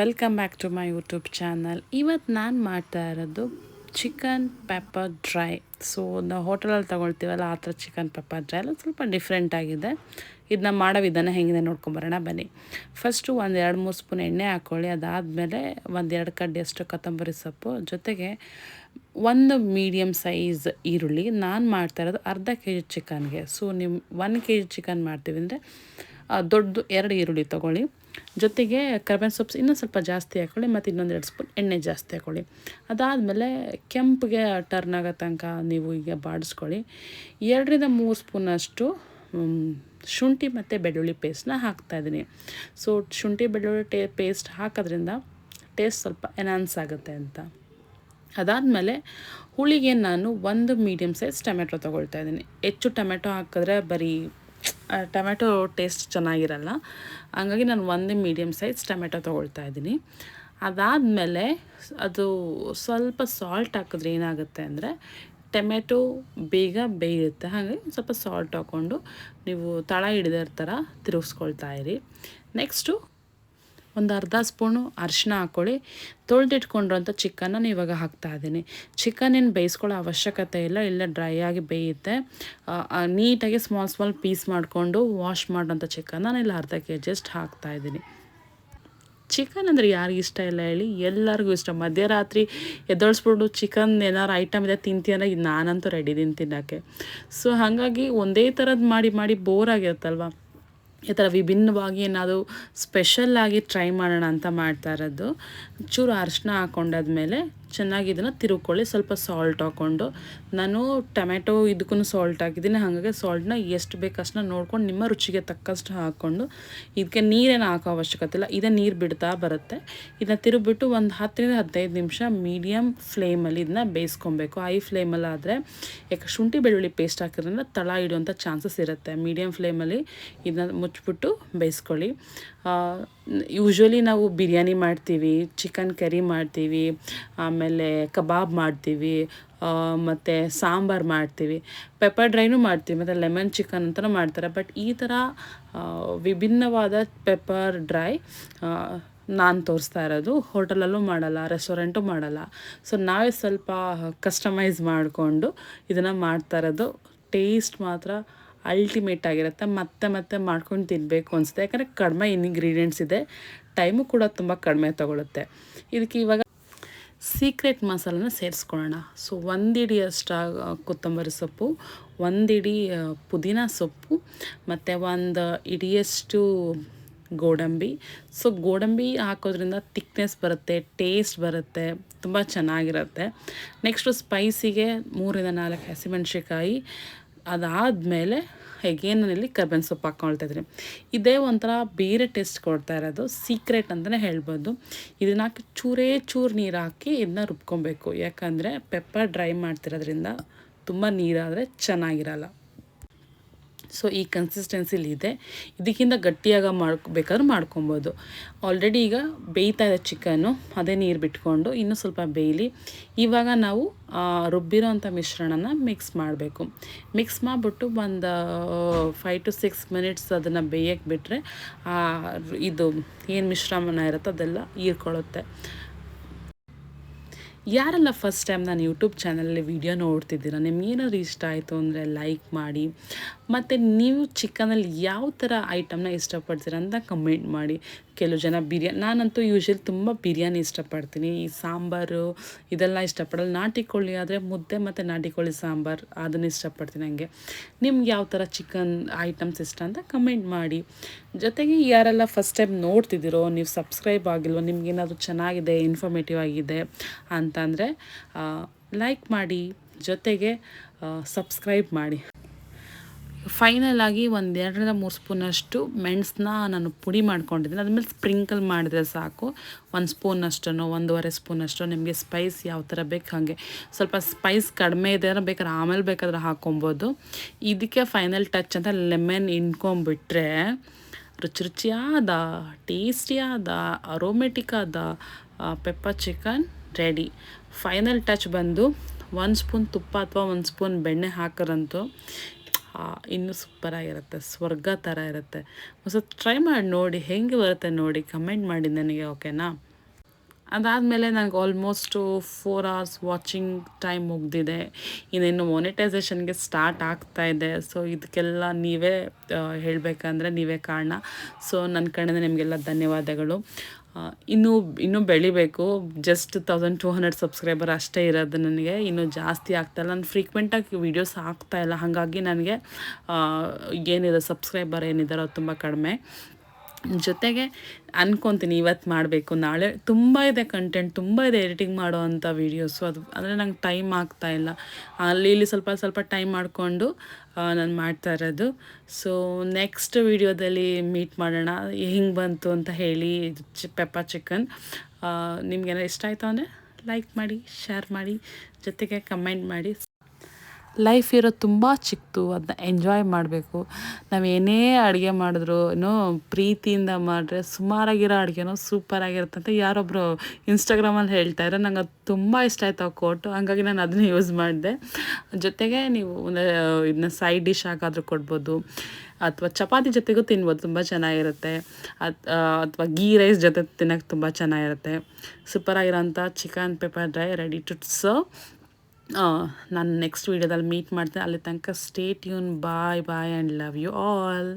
Welcome back to my YouTube channel ಇವತ್ತು ನಾನು ಮಾಡ್ತಾ ಇರೋದು ಚಿಕನ್ ಪೆಪ್ಪರ್ ಡ್ರೈ ಸೊ ನಾವು ಹೋಟೆಲಲ್ಲಿ ತೊಗೊಳ್ತೀವಲ್ಲ, ಆ ಥರ ಚಿಕನ್ ಪೆಪ್ಪರ್ ಡ್ರೈ ಎಲ್ಲ ಸ್ವಲ್ಪ ಡಿಫ್ರೆಂಟ್ ಆಗಿದೆ. ಇದನ್ನ ಮಾಡೋ ವಿಧಾನ ಹೆಂಗಿದೆ ನೋಡ್ಕೊಂಬರೋಣ ಬನ್ನಿ. ಫಸ್ಟು ಒಂದು ಎರಡು ಮೂರು ಸ್ಪೂನ್ ಎಣ್ಣೆ ಹಾಕ್ಕೊಳ್ಳಿ ಅದಾದಮೇಲೆ ಒಂದು ಎರಡು ಕಡ್ಡಿಯಷ್ಟು ಕೊತ್ತಂಬರಿ ಸೊಪ್ಪು. ಜೊತೆಗೆ ಒಂದು ಮೀಡಿಯಮ್ ಸೈಜ್ ಈರುಳ್ಳಿ. ನಾನು ಮಾಡ್ತಾ ಇರೋದು ಅರ್ಧ ಕೆ ಜಿ ಚಿಕನ್ಗೆ ಸೊ ನಿಮ್ಮ ಒನ್ ಕೆ ಜಿ ಚಿಕನ್ ಮಾಡ್ತೀವಿ ಅಂದರೆ ದೊಡ್ಡದು ಎರಡು ಈರುಳ್ಳಿ ತೊಗೊಳ್ಳಿ. ಜೊತೆಗೆ ಕರ್ಬೇವಿನ ಸೊಪ್ಪು ಇನ್ನೂ ಸ್ವಲ್ಪ ಜಾಸ್ತಿ ಹಾಕ್ಕೊಳ್ಳಿ ಮತ್ತು ಇನ್ನೊಂದು ಎರಡು ಸ್ಪೂನ್ ಎಣ್ಣೆ ಜಾಸ್ತಿ ಹಾಕ್ಕೊಳ್ಳಿ ಅದಾದಮೇಲೆ ಕೆಂಪಿಗೆ ಟರ್ನ್ ಆಗೋ ತನಕ ನೀವು ಈಗ ಬಾಡಿಸ್ಕೊಳ್ಳಿ. ಎರಡರಿಂದ ಮೂರು ಸ್ಪೂನಷ್ಟು ಶುಂಠಿ ಮತ್ತು ಬೆಳ್ಳುಳ್ಳಿ ಪೇಸ್ಟ್ನ ಹಾಕ್ತಾಯಿದ್ದೀನಿ ಸೊ ಶುಂಠಿ, ಬೆಳ್ಳುಳ್ಳಿ ಟೇ ಪೇಸ್ಟ್ ಹಾಕೋದ್ರಿಂದ ಟೇಸ್ಟ್ ಸ್ವಲ್ಪ ಎನ್ಹಾನ್ಸ್ ಆಗುತ್ತೆ ಅಂತ. ಅದಾದಮೇಲೆ ಹುಳಿಗೆ ನಾನು ಒಂದು ಮೀಡಿಯಮ್ ಸೈಜ್ ಟೊಮೆಟೊ ತೊಗೊಳ್ತಾ ಇದ್ದೀನಿ. ಹೆಚ್ಚು ಟೊಮೆಟೊ ಹಾಕಿದ್ರೆ ಬರೀ ಟೊಮೆಟೊ ಟೇಸ್ಟ್ ಚೆನ್ನಾಗಿರಲ್ಲ. ಹಂಗಾಗಿ ನಾನು ಒಂದೇ ಮೀಡಿಯಮ್ ಸೈಜ್ ಟೊಮೆಟೊ ತೊಗೊಳ್ತಾ ಇದ್ದೀನಿ. ಅದಾದಮೇಲೆ ಅದು ಸ್ವಲ್ಪ ಸಾಲ್ಟ್ ಹಾಕಿದ್ರೆ ಏನಾಗುತ್ತೆ ಅಂದರೆ ಟೊಮೆಟೊ ಬೇಗ ಬೇಯುತ್ತೆ. ಹಾಗಾಗಿ ಸ್ವಲ್ಪ ಸಾಲ್ಟ್ ಹಾಕ್ಕೊಂಡು ನೀವು ತಳ ಹಿಡಿದಿರ್ತಾರ ಥರ ತಿರುಗಿಸ್ಕೊಳ್ತಾ ಇರಿ. ನೆಕ್ಸ್ಟು ಒಂದು ಅರ್ಧ ಸ್ಪೂನು ಅರಿಶಿನ ಹಾಕ್ಕೊಳ್ಳಿ. ತೊಳೆದಿಟ್ಕೊಂಡಿರೋಂಥ ಚಿಕನ್ನ ಇವಾಗ ಹಾಕ್ತಾ ಇದ್ದೀನಿ. ಚಿಕನ್ ಏನು ಬೇಯಿಸ್ಕೊಳ್ಳೋ ಅವಶ್ಯಕತೆ ಇಲ್ಲ ಇಲ್ಲ ಡ್ರೈ ಆಗಿ ಬೇಯುತ್ತೆ. ನೀಟಾಗಿ ಸ್ಮಾಲ್ ಸ್ಮಾಲ್ ಪೀಸ್ ಮಾಡಿಕೊಂಡು ವಾಶ್ ಮಾಡೋಂಥ ಚಿಕನ್ನ ನಾನು ಇಲ್ಲಿ ಅರ್ಧ ಕೆ ಜಿ ಅಷ್ಟು ಹಾಕ್ತಾಯಿದ್ದೀನಿ ಚಿಕನ್ ಅಂದರೆ ಯಾರಿಗಿಷ್ಟ ಇಲ್ಲ ಹೇಳಿ, ಎಲ್ಲರಿಗೂ ಇಷ್ಟ. ಮಧ್ಯರಾತ್ರಿ ಎದ್ದೊಳಿಸ್ಬಿಟ್ಟು ಚಿಕನ್ ಏನಾರು ಐಟಮ್ ಇದೆ ಇದು ನಾನಂತೂ ರೆಡಿ ಇದ್ದೀನಿ ತಿನ್ನೋಕ್ಕೆ. ಸೊ ಹಾಗಾಗಿ ಒಂದೇ ಥರದ್ದು ಮಾಡಿ ಮಾಡಿ ಬೋರ್ ಆಗಿರುತ್ತಲ್ವ? ಈ ಥರ ವಿಭಿನ್ನವಾಗಿ ಏನಾದರೂ ಸ್ಪೆಷಲ್ಲಾಗಿ ಟ್ರೈ ಮಾಡೋಣ ಅಂತ ಮಾಡ್ತಾ ಇರೋದು. ಚೂರು ಅರಿಶಿನ ಹಾಕೊಂಡಾದ್ಮೇಲೆ ಚೆನ್ನಾಗಿ ಇದನ್ನು ತಿರುಕೊಳ್ಳಿ ಸ್ವಲ್ಪ ಸಾಲ್ಟ್ ಹಾಕ್ಕೊಂಡು ನಾನು ಟೊಮೆಟೊ ಇದಕ್ಕೂ ಸಾಲ್ಟ್ ಹಾಕಿದ್ದೀನಿ. ಹಾಗಾಗಿ ಸಾಲ್ಟ್ನ ಎಷ್ಟು ಬೇಕು ಅಷ್ಟನ್ನ ನೋಡ್ಕೊಂಡು ನಿಮ್ಮ ರುಚಿಗೆ ತಕ್ಕಷ್ಟು ಹಾಕ್ಕೊಂಡು ಇದಕ್ಕೆ ನೀರೇನು ಹಾಕೋ ಅವಶ್ಯಕತೆ ಇಲ್ಲ. ಇದೇ ನೀರು ಬಿಡ್ತಾ ಬರುತ್ತೆ. ಇದನ್ನ ತಿರುಗಿಬಿಟ್ಟು ಒಂದು ಹತ್ತರಿಂದ ಹದಿನೈದು ನಿಮಿಷ ಮೀಡಿಯಮ್ ಫ್ಲೇಮಲ್ಲಿ ಇದನ್ನ ಬೇಯಿಸ್ಕೊಬೇಕು. ಐ ಫ್ಲೇಮಲ್ಲಾದರೆ ಯಾಕೆ ಶುಂಠಿ ಬೆಳ್ಳುಳ್ಳಿ ಪೇಸ್ಟ್ ಹಾಕಿದ್ರಿಂದ ತಳ ಇಡುವಂಥ ಚಾನ್ಸಸ್ ಇರುತ್ತೆ. ಮೀಡಿಯಮ್ ಫ್ಲೇಮಲ್ಲಿ ಇದನ್ನ ಮುಚ್ಚಿಬಿಟ್ಟು ಬೇಯಿಸ್ಕೊಳ್ಳಿ. ಯೂಶ್ವಲಿ ನಾವು ಬಿರಿಯಾನಿ ಮಾಡ್ತೀವಿ ಚಿಕನ್ ಕರಿ ಮಾಡ್ತೀವಿ ಆಮೇಲೆ ಕಬಾಬ್ ಮಾಡ್ತೀವಿ ಮತ್ತು ಸಾಂಬಾರು ಮಾಡ್ತೀವಿ ಪೆಪ್ಪರ್ ಡ್ರೈನು ಮಾಡ್ತೀವಿ, ಮತ್ತು ಲೆಮನ್ ಚಿಕನ್ ಅಂತಲೂ ಮಾಡ್ತಾರೆ. ಬಟ್ ಈ ಥರ ವಿಭಿನ್ನವಾದ ಪೆಪ್ಪರ್ ಡ್ರೈ ನಾನು ತೋರಿಸ್ತಾ ಇರೋದು. ಹೋಟೆಲಲ್ಲೂ ಮಾಡಲ್ಲ ರೆಸ್ಟೋರೆಂಟು ಮಾಡಲ್ಲ. ಸೊ ನಾವೇ ಸ್ವಲ್ಪ ಕಸ್ಟಮೈಸ್ ಮಾಡಿಕೊಂಡು ಇದನ್ನು ಮಾಡ್ತಾ ಇರೋದು. ಟೇಸ್ಟ್ ಮಾತ್ರ ಅಲ್ಟಿಮೇಟ್ ಆಗಿರುತ್ತೆ. ಮತ್ತೆ ಮತ್ತೆ ಮಾಡ್ಕೊಂಡು ತಿನ್ನಬೇಕು ಅನಿಸುತ್ತೆ. ಯಾಕಂದರೆ ಕಡಿಮೆ ಇನ್ಗ್ರೀಡಿಯೆಂಟ್ಸ್ ಇದೆ. ಟೈಮು ಕೂಡ ತುಂಬ ಕಡಿಮೆ ತಗೊಳುತ್ತೆ. ಇದಕ್ಕೆ ಇವಾಗ ಸೀಕ್ರೆಟ್ ಮಸಾಲನ ಸೇರಿಸ್ಕೊಳ್ಳೋಣ. ಸೊ, ಒಂದಿಡಿ ಅಷ್ಟು ಕೊತ್ತಂಬರಿ ಸೊಪ್ಪು, ಒಂದಿಡಿ ಪುದೀನ ಸೊಪ್ಪು, ಮತ್ತು ಒಂದು ಇಡಿಯಷ್ಟು ಗೋಡಂಬಿ. ಸೊ, ಗೋಡಂಬಿ ಹಾಕೋದ್ರಿಂದ ತಿಕ್ನೆಸ್ ಬರುತ್ತೆ, ಟೇಸ್ಟ್ ಬರುತ್ತೆ, ತುಂಬ ಚೆನ್ನಾಗಿರುತ್ತೆ. ನೆಕ್ಸ್ಟು ಸ್ಪೈಸಿಗೆ ಮೂರಿಂದ ನಾಲ್ಕು ಹಸಿಮೆಣ್ಸಿಕಾಯಿ ಅದಾದಮೇಲೆ ಹೇಗೇನು ನಾನಿಲ್ಲಿ ಕರ್ಬೇವಿನ ಸೊಪ್ಪು ಹಾಕ್ಕೊಳ್ತಾ ಇದೇ ಒಂಥರ ಬೇರೆ ಟೇಸ್ಟ್ ಕೊಡ್ತಾ ಇರೋದು ಸೀಕ್ರೆಟ್ ಅಂತಲೇ ಹೇಳ್ಬೋದು. ಇದನ್ನ ಹಾಕಿ ಚೂರೇ ಚೂರು ನೀರು ಹಾಕಿ ಇದನ್ನ ರುಬ್ಕೊಬೇಕು. ಯಾಕಂದರೆ ಪೆಪ್ಪರ್ ಡ್ರೈ ಮಾಡ್ತಿರೋದ್ರಿಂದ ತುಂಬ ನೀರಾದರೆ ಚೆನ್ನಾಗಿರಲ್ಲ. ಸೊ ಈ ಕನ್ಸಿಸ್ಟೆನ್ಸಿಲಿ ಇದೆ. ಇದಕ್ಕಿಂತ ಗಟ್ಟಿಯಾಗಿ ಮಾಡ್ಬೇಕಾದ್ರೆ ಮಾಡ್ಕೊಬೋದು. ಆಲ್ರೆಡಿ ಈಗ ಬೇಯ್ತಾ ಇದೆ ಚಿಕನ್ನು ಅದೇ ನೀರು ಬಿಟ್ಕೊಂಡು ಇನ್ನೂ ಸ್ವಲ್ಪ ಬೇಯಲಿ. ಇವಾಗ ನಾವು ರುಬ್ಬಿರೋಂಥ ಮಿಶ್ರಣನ ಮಿಕ್ಸ್ ಮಾಡಬೇಕು. ಮಿಕ್ಸ್ ಮಾಡಿಬಿಟ್ಟು ಒಂದು ಫೈವ್ ಟು ಸಿಕ್ಸ್ ಮಿನಿಟ್ಸ್ ಅದನ್ನು ಬೇಯಕ್ಕೆ ಬಿಟ್ಟರೆ ಇದು ಏನು ಮಿಶ್ರಮನ ಇರುತ್ತೋ ಅದೆಲ್ಲ ಹೀರ್ಕೊಳ್ಳುತ್ತೆ. ಯಾರೆಲ್ಲ ಫಸ್ಟ್ ಟೈಮ್ ನಾನು ಯೂಟ್ಯೂಬ್ ಚಾನಲಲ್ಲಿ ವೀಡಿಯೋ ನೋಡ್ತಿದ್ದೀರ? ನಿಮ್ಗೇನಾದ್ರು ಇಷ್ಟ ಆಯಿತು ಅಂದರೆ ಲೈಕ್ ಮಾಡಿ, ಮತ್ತು ನೀವು ಚಿಕನಲ್ಲಿ ಯಾವ ಥರ ಐಟಮ್ನ ಇಷ್ಟಪಡ್ತೀರ ಅಂತ ಕಮೆಂಟ್ ಮಾಡಿ. ಕೆಲವು ಜನ ಬಿರಿಯಾನಿ ನಾನಂತೂ ಯೂಶ್ವಲಿ ತುಂಬ ಬಿರಿಯಾನಿ ಇಷ್ಟಪಡ್ತೀನಿ. ಈ ಸಾಂಬಾರು ಇದೆಲ್ಲ ಇಷ್ಟಪಡಲ್ಲ. ನಾಟಿ ಕೋಳಿ ಆದರೆ ಮುದ್ದೆ ಮತ್ತು ನಾಟಿ ಕೋಳಿ ಸಾಂಬಾರು ಅದನ್ನು ಇಷ್ಟಪಡ್ತೀನಿ ನನಗೆ ನಿಮ್ಗೆ ಯಾವ ಥರ ಚಿಕನ್ ಐಟಮ್ಸ್ ಇಷ್ಟ ಅಂತ ಕಮೆಂಟ್ ಮಾಡಿ. ಜೊತೆಗೆ ಯಾರೆಲ್ಲ ಫಸ್ಟ್ ಟೈಮ್ ನೋಡ್ತಿದ್ದೀರೋ, ನೀವು ಸಬ್ಸ್ಕ್ರೈಬ್ ಆಗಿಲ್ವೋ ನಿಮ್ಗೇನಾದರೂ ಚೆನ್ನಾಗಿದೆ ಇನ್ಫಾರ್ಮೇಟಿವ್ ಆಗಿದೆ ಅಂತಂದರೆ ಲೈಕ್ ಮಾಡಿ, ಜೊತೆಗೆ ಸಬ್ಸ್ಕ್ರೈಬ್ ಮಾಡಿ. ಫೈನಲ್ ಆಗಿ ಒಂದು ಎರಡರಿಂದ ಮೂರು ಸ್ಪೂನಷ್ಟು ಮೆಣಸನ್ನ ನಾನು ಪುಡಿ ಮಾಡ್ಕೊಂಡಿದ್ದೀನಿ. ಅದ್ಮೇಲೆ ಸ್ಪ್ರಿಂಕಲ್ ಮಾಡಿದ್ರೆ ಸಾಕು. ಒಂದು ಸ್ಪೂನಷ್ಟು ಒಂದೂವರೆ ಸ್ಪೂನಷ್ಟು ನಿಮಗೆ ಸ್ಪೈಸ್ ಯಾವ ಥರ ಬೇಕು ಹಾಗೆ. ಸ್ವಲ್ಪ ಸ್ಪೈಸ್ ಕಡಿಮೆ ಇದೆ ಅಂದರೆ ಬೇಕಾದ್ರೆ ಆಮೇಲೆ ಬೇಕಾದ್ರೆ ಹಾಕೊಬೋದು. ಇದಕ್ಕೆ ಫೈನಲ್ ಟಚ್ ಅಂತ ಲೆಮನ್ ಇನ್ಕೊಂಬಿಟ್ರೆ ರುಚಿ ರುಚಿಯಾದ ಟೇಸ್ಟಿಯಾದ ಅರೋಮೆಟಿಕ್ ಆದ pepper chicken ready. Final touch ಬಂದು ಒಂದು ಸ್ಪೂನ್ ತುಪ್ಪ ಅಥವಾ ಒಂದು ಸ್ಪೂನ್ ಬೆಣ್ಣೆ ಹಾಕರಂತೂ ಇನ್ನೂ ಸೂಪರಾಗಿರುತ್ತೆ ಸ್ವರ್ಗ ಥರ ಇರುತ್ತೆ. ಒಂದು ಟ್ರೈ ಮಾಡಿ ನೋಡಿ, ಹೆಂಗೆ ಬರುತ್ತೆ ನೋಡಿ ಕಮೆಂಟ್ ಮಾಡಿ ನನಗೆ ಓಕೆನಾ ಅದಾದಮೇಲೆ ನನಗೆ almost four hours watching time ಮುಗ್ದಿದೆ. ಇನ್ನೇನು ಮೊನಿಟೈಸೇಷನ್ಗೆ ಸ್ಟಾರ್ಟ್ ಆಗ್ತಾ ಇದೆ. ಸೊ ಇದಕ್ಕೆಲ್ಲ ನೀವೇ ಹೇಳಬೇಕಂದ್ರೆ ನೀವೇ ಕಾರಣ. ಸೊ ನನ್ನ ಕಡೆಯಿಂದ ನಿಮಗೆಲ್ಲ ಧನ್ಯವಾದಗಳು. ಇನ್ನೂ ಇನ್ನೂ ಬೆಳಿಬೇಕು. Just thousand two hundred subscriber ಅಷ್ಟೇ ಇರೋದು ನನಗೆ. ಇನ್ನೂ ಜಾಸ್ತಿ ಆಗ್ತಾಯಿಲ್ಲ ನಾನು ಫ್ರೀಕ್ವೆಂಟಾಗಿ ವೀಡಿಯೋಸ್ ಆಗ್ತಾಯಿಲ್ಲ ಹಾಗಾಗಿ ನನಗೆ ಏನಿದೆ ಸಬ್ಸ್ಕ್ರೈಬರ್ ಏನಿದ್ದಾರೋ ತುಂಬ ಕಡಿಮೆ. ಜೊತೆಗೆ ಅನ್ಕೊತೀನಿ ಇವತ್ತು ಮಾಡಬೇಕು. ನಾಳೆ ತುಂಬ ಇದೆ ಕಂಟೆಂಟ್ ತುಂಬ ಇದೆ ಎಡಿಟಿಂಗ್ ಮಾಡೋ ಅಂಥ ವೀಡಿಯೋಸು ಅದು ಅಂದರೆ ನಂಗೆ ಟೈಮ್ ಆಗ್ತಾ ಇಲ್ಲ. ಅಲ್ಲಿ ಇಲ್ಲಿ ಸ್ವಲ್ಪ ಸ್ವಲ್ಪ ಟೈಮ್ ಮಾಡಿಕೊಂಡು ನಾನು ಮಾಡ್ತಾ ಇರೋದು. ಸೊ ನೆಕ್ಸ್ಟ್ ವೀಡಿಯೋದಲ್ಲಿ ಮೀಟ್ ಮಾಡೋಣ. ಹಿಂಗೆ ಬಂತು ಅಂತ ಹೇಳಿ ಚಿ ಪೆಪ್ಪ ಚಿಕನ್ ನಿಮ್ಗೇನಾರು ಇಷ್ಟ ಆಯಿತು ಅಂದರೆ ಲೈಕ್ ಮಾಡಿ ಶೇರ್ ಮಾಡಿ, ಜೊತೆಗೆ ಕಮೆಂಟ್ ಮಾಡಿ. ಲೈಫ್ ಇರೋದು ತುಂಬ ಚಿಕ್ಕದು ಅದನ್ನ ಎಂಜಾಯ್ ಮಾಡಬೇಕು. ನಾವು ಏನೇ ಅಡುಗೆ ಮಾಡಿದ್ರು, ಏನೋ ಪ್ರೀತಿಯಿಂದ ಮಾಡಿದ್ರೆ ಸುಮಾರಾಗಿರೋ ಅಡುಗೆನೋ ಸೂಪರಾಗಿರುತ್ತೆ ಅಂತ ಯಾರೊಬ್ಬರು ಇನ್ಸ್ಟಾಗ್ರಾಮಲ್ಲಿ ಹೇಳ್ತಾ ಇದ್ದಾರೆ ನಂಗೆ ಅದು ತುಂಬ ಇಷ್ಟ ಆಯಿತು ಆ ಕೋಟು ಹಂಗಾಗಿ ನಾನು ಅದನ್ನ ಯೂಸ್ ಮಾಡಿದೆ. ಜೊತೆಗೆ ನೀವು ಇದನ್ನ ಸೈಡ್ ಡಿಶ್ ಆಗಾದರೂ ಕೊಡ್ಬೋದು. ಅಥವಾ ಚಪಾತಿ ಜೊತೆಗೂ ತಿನ್ಬೋದು, ತುಂಬ ಚೆನ್ನಾಗಿರುತ್ತೆ. ಅಥವಾ ಗೀ ರೈಸ್ ಜೊತೆ ತಿನ್ನೋಕ್ಕೆ ತುಂಬ ಚೆನ್ನಾಗಿರುತ್ತೆ. ಸೂಪರಾಗಿರೋಂಥ chicken pepper dry ready to serve ನಾನು ನೆಕ್ಸ್ಟ್ ವೀಡಿಯೋದಲ್ಲಿ ಮೀಟ್ ಮಾಡ್ತೀನಿ. ಅಲ್ಲಿ ತನಕ stay tune bye bye and love you all